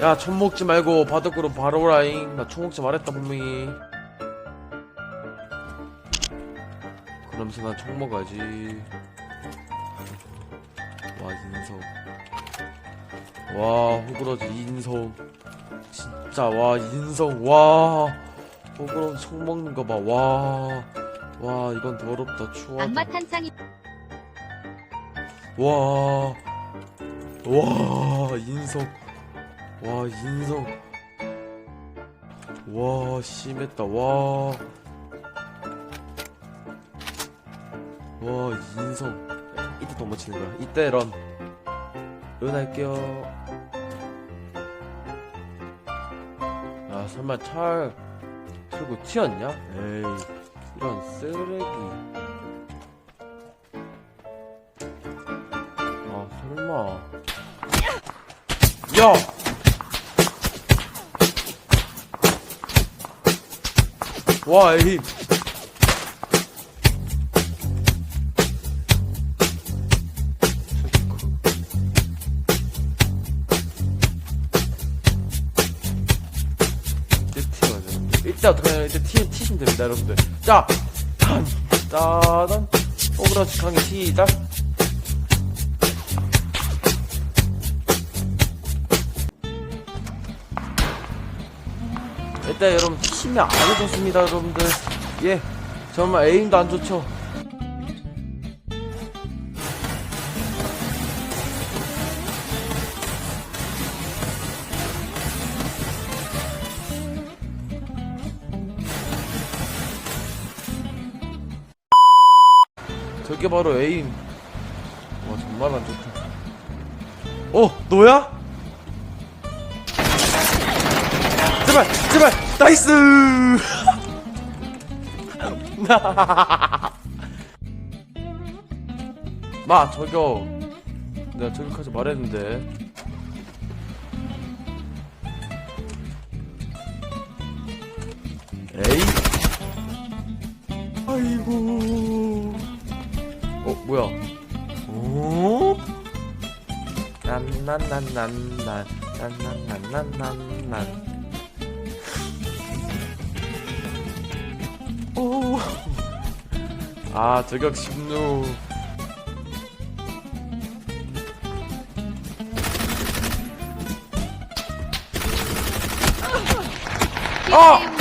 야, 총 먹지 말고 바둑으로 바로 오라잉. 나 총 먹지 말했다, 분명히. 그러면서 난 총 먹어야지. 와, 인성. 와, 호그러지, 인성. 진짜, 와, 인성, 와. 호그러지 총 먹는 거 봐, 와. 와, 이건 더럽다. 악마 탄창이 와, 와, 인성, 와, 인성, 와, 심했다, 와, 와, 인성. 이때 또못 치는 거야. 이때 런. 응할게요. 야, 설마 철 틀고 튀었냐? 에이, 이런 쓰레기. 야! 와 에임 이때 어떻게 하냐 이때 튀, 튀시면 됩니다 여러분들 자! 단! 따단! 오브라치 강의 시작! 일단 여러분 치면 아주 좋습니다 여러분들. 예 정말 에임도 안 좋죠? 저게 바로 에임. 와 정말 안 좋다. 어 너야? 제발 제발 나이스 마 저격 내가 저격하지 말했는데 에이 아이고 어 뭐야 어? 난난난난난난난난난난 아, 저격 심누. 아!